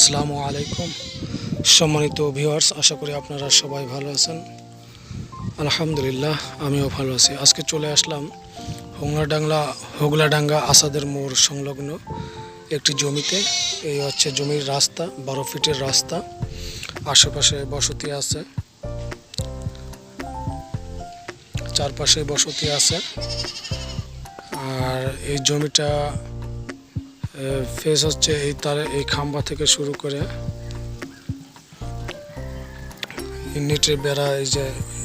আসসালামু আলাইকুম। সম্মানিত ভিউয়ার্স আশা করি আপনারা সবাই ভালো আছেন। আলহামদুলিল্লাহ, আমিও ভালো আছি। আজকে চলে আসলাম হোংলাডাংলা হোগলাডাঙ্গা আসাদের মোড় সংলগ্ন একটি জমিতে। এই হচ্ছে জমির রাস্তা, বারো ফিটের রাস্তা। আশেপাশে বসতি আছে। চারপাশে বসতি আছে। আর এই জমিটা ফেস হচ্ছে এই তারে, এই খাম্বা থেকে শুরু করে এই নেটের বেড়া এই যে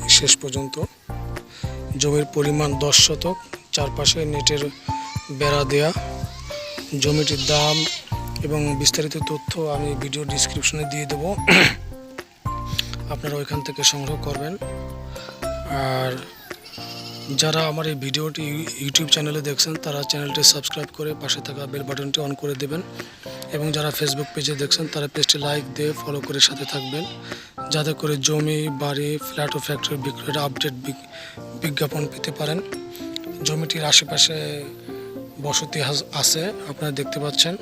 শেষ পর্যন্ত। জমির পরিমাণ দশ শতক, চারপাশে নেটের বেড়া দেয়া। জমিটির দাম এবং বিস্তারিত তথ্য আমি ভিডিও ডিসক্রিপশনে দিয়ে দেবো। আপনারা ওইখান থেকে সংগ্রহ করবেন। আর যারা আমার এই ভিডিওটি ইউ- ইউটিউব চ্যানেলে দেখছেন, তারা চ্যানেলটি সাবস্ক্রাইব করে পাশে থাকা বেল বাটনটি অন করে দেবেন। এবং যারা ফেসবুক পেজে দেখছেন, তারা পেজটি লাইক দিয়ে ফলো করে সাথে থাকবেন, যাতে করে জমি, বাড়ি ফ্ল্যাট ও ফ্যাক্টরি বিক্রয়ের আপডেট বিজ্ঞাপন পেতে পারেন। জমিটির আশেপাশে বসতি আছে, আপনারা দেখতে পাচ্ছেন।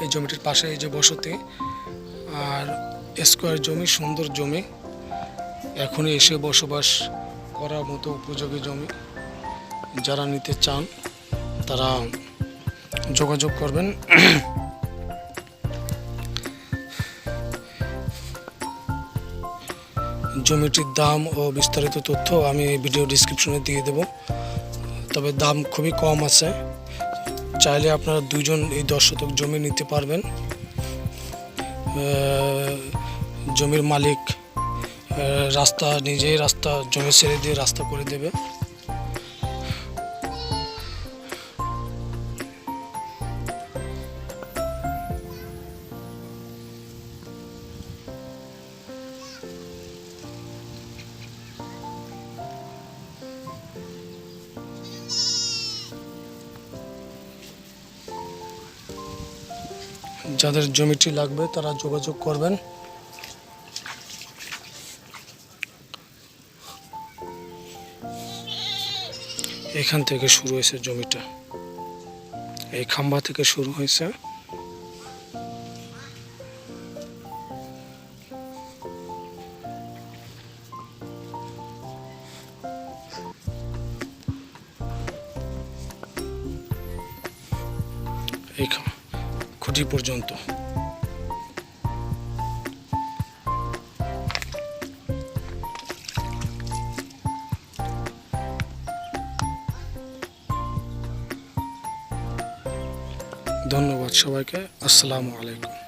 এই জমিটির পাশে এই যে বসতি, আর স্কোয়ার জমি, সুন্দর জমি। এখনই এসে বসবাস করার মতো উপযোগী জমি যারা নিতে চান, তারা যোগাযোগ করবেন। জমিটির দাম ও বিস্তারিত তথ্য আমি ভিডিও ডিসক্রিপশনে দিয়ে দেব। তবে দাম খুবই কম আছে। চাইলে আপনারা দুজন এই দশ শতক জমি নিতে পারবেন। জমির মালিক রাস্তা নিজেই রাস্তা, জমি ছেড়ে দিয়ে রাস্তা করে দেবে। যাদের জমিটি লাগবে তারা যোগাযোগ করবেন। এখান থেকে শুরু হয়েছে জমিটা। এই খাম্বা থেকে শুরু হয়েছে। এই খুঁটি পর্যন্ত। ধন্যবাদ সবাইকে। আসসালামু আলাইকুম।